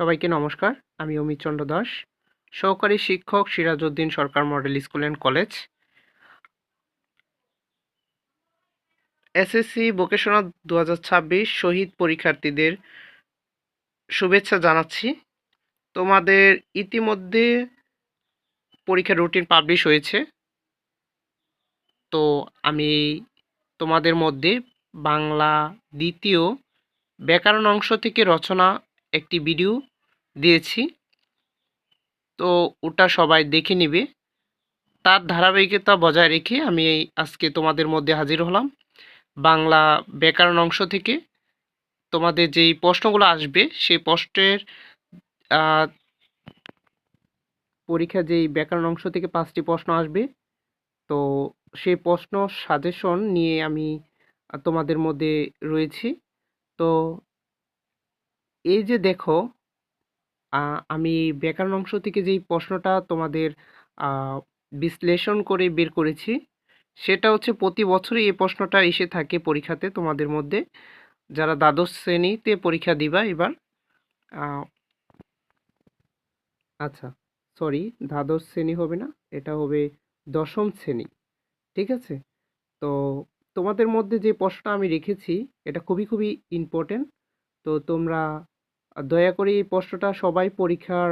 সবাইকে নমস্কার, আমি অমিত চন্দ্র দাস, সহকারী শিক্ষক Sirajuddin Sarkar model school and college. SSC vocational দু হাজার ছাব্বিশ শহীদ পরীক্ষার্থীদের শুভেচ্ছা জানাচ্ছি। তোমাদের ইতিমধ্যে পরীক্ষার রুটিন পাবলিশ হয়েছে। তো আমি তোমাদের মধ্যে বাংলা দ্বিতীয় ব্যাকরণ অংশ থেকে রচনা একটি ভিডিও দিয়েছি। তো ওটা সবাই দেখে নিবে। তার ধারাবাহিকতা বজায় রেখে আমি এই আজকে তোমাদের মধ্যে হাজির হলাম। বাংলা ব্যাকরণ অংশ থেকে। তোমাদের যেই প্রশ্নগুলো আসবে, সেই প্রশ্নের পরীক্ষা যেই ব্যাকরণ অংশ থেকে পাঁচটি প্রশ্ন আসবে। তো সেই প্রশ্ন সাজেশন নিয়ে আমি তোমাদের মধ্যে রয়েছি। তো এই যে দেখো আমি ব্যাকরণ অংশ থেকে যেই প্রশ্নটা তোমাদের বিশ্লেষণ করে বের করেছি, সেটা হচ্ছে প্রতি বছরই এই প্রশ্নটা এসে থাকে পরীক্ষাতে তোমাদের মধ্যে। যারা দ্বাদশ শ্রেণীতে পরীক্ষা দিবা এবার আচ্ছা সরি দ্বাদশ শ্রেণি হবে না, এটা হবে দশম শ্রেণি, ঠিক আছে? তো তোমাদের মধ্যে যে প্রশ্নটা আমি রেখেছি, এটা খুবই খুবই ইম্পর্টেন্ট তো তোমরা দয়া করে এই প্রশ্নটা সবাই পরীক্ষার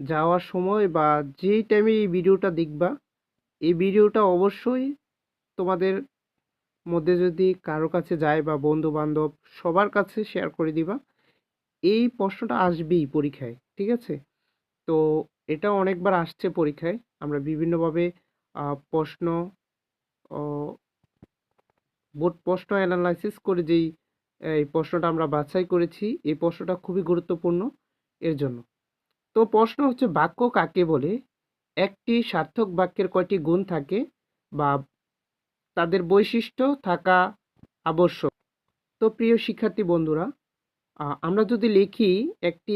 যাওয়ার সময় বা যেই টাইমে এই ভিডিওটা দেখবা, এই ভিডিওটা অবশ্যই তোমাদের মধ্যে যদি কারও কাছে যায় বা বন্ধু বান্ধব সবার কাছে শেয়ার করে দিবা, এই প্রশ্নটা আসবেই পরীক্ষায়, ঠিক আছে? তো এটা অনেকবার আসছে পরীক্ষায়, আমরা বিভিন্নভাবে প্রশ্ন বোর্ড প্রশ্ন অ্যানালাইসিস করে যেই এই প্রশ্নটা আমরা বাছাই করেছি। এই প্রশ্নটা খুবই গুরুত্বপূর্ণ। এর জন্য। তো প্রশ্ন হচ্ছে, বাক্য কাকে বলে? একটি সার্থক বাক্যের কয়টি গুণ থাকে বা তাদের বৈশিষ্ট্য থাকা আবশ্যক? তো প্রিয় শিক্ষার্থী বন্ধুরা আমরা যদি লিখি একটি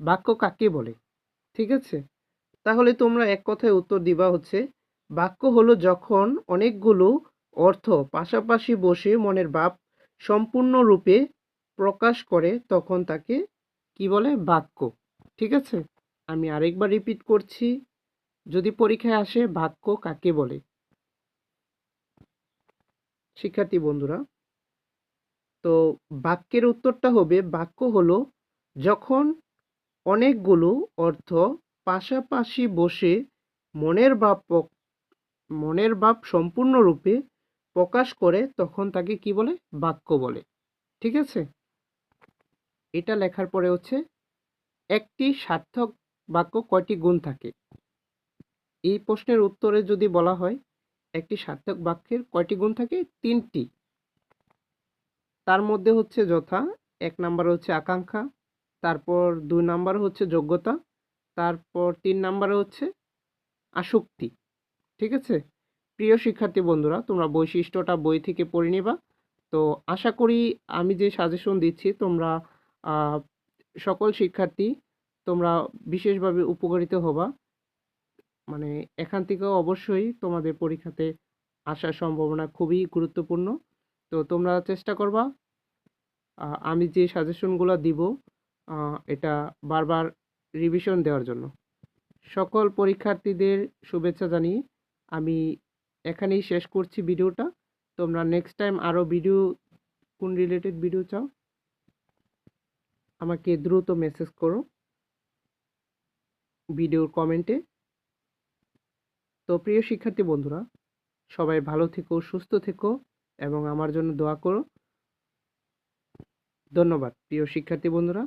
বাক্য কাকে বলে? ঠিক আছে? তাহলে তোমরা এক কথায় উত্তর দিবা হচ্ছে, বাক্য হলো যখন অনেকগুলো অর্থ পাশাপাশি বসে মনের ভাব সম্পূর্ণরূপে প্রকাশ করে তখন তাকে কি বলে? বাক্য। ঠিক আছে? আমি আরেকবার রিপিট করছি। যদি পরীক্ষায় আসে বাক্য কাকে বলে? শিক্ষার্থী বন্ধুরা, তো বাক্যের উত্তরটা হবে, বাক্য হলো, যখন অনেকগুলো অর্থ পাশাপাশি বসে মনের ভাব মনের ভাব সম্পূর্ণরূপে প্রকাশ করে তখন তাকে কি বলে? বাক্য বলে। ঠিক আছে? এটা লেখার পরে হচ্ছে, একটি সার্থক বাক্য কয়টি গুণ থাকে? এই প্রশ্নের উত্তরে যদি বলা হয়, একটি সার্থক বাক্যের কয়টি গুণ থাকে? তিনটি। তার মধ্যে হচ্ছে যথা, এক নাম্বার হচ্ছে আকাঙ্ক্ষা, তারপর দুই নাম্বার হচ্ছে যোগ্যতা, তারপর তিন নাম্বারে হচ্ছে আসক্তি। ঠিক আছে? প্রিয় শিক্ষার্থী বন্ধুরা, তোমরা বৈশিষ্ট্যটা বই থেকে পড়ে নিবা। তো আশা করি আমি যে সাজেশন দিচ্ছি, তোমরা সকল শিক্ষার্থী তোমরা বিশেষভাবে উপকারিত হবা। মানে এখান থেকেও অবশ্যই তোমাদের পরীক্ষাতে আসার সম্ভাবনা খুবই গুরুত্বপূর্ণ। তো তোমরা চেষ্টা করবা আমি যে সাজেশনগুলো দিব এটা বারবার রিভিশন দেওয়ার জন্য। সকল পরীক্ষার্থীদের শুভেচ্ছা জানিয়ে আমি এখানেই শেষ করছি ভিডিওটা। তোমরা নেক্সট টাইম আরও ভিডিও কোন রিলেটেড ভিডিও চাও, আমাকে দ্রুত মেসেজ করো ভিডিওর কমেন্টে তো প্রিয় শিক্ষার্থী বন্ধুরা, সবাই ভালো থেকো, সুস্থ থেকো, এবং আমার জন্য দোয়া করো। ধন্যবাদ, প্রিয় শিক্ষার্থী বন্ধুরা।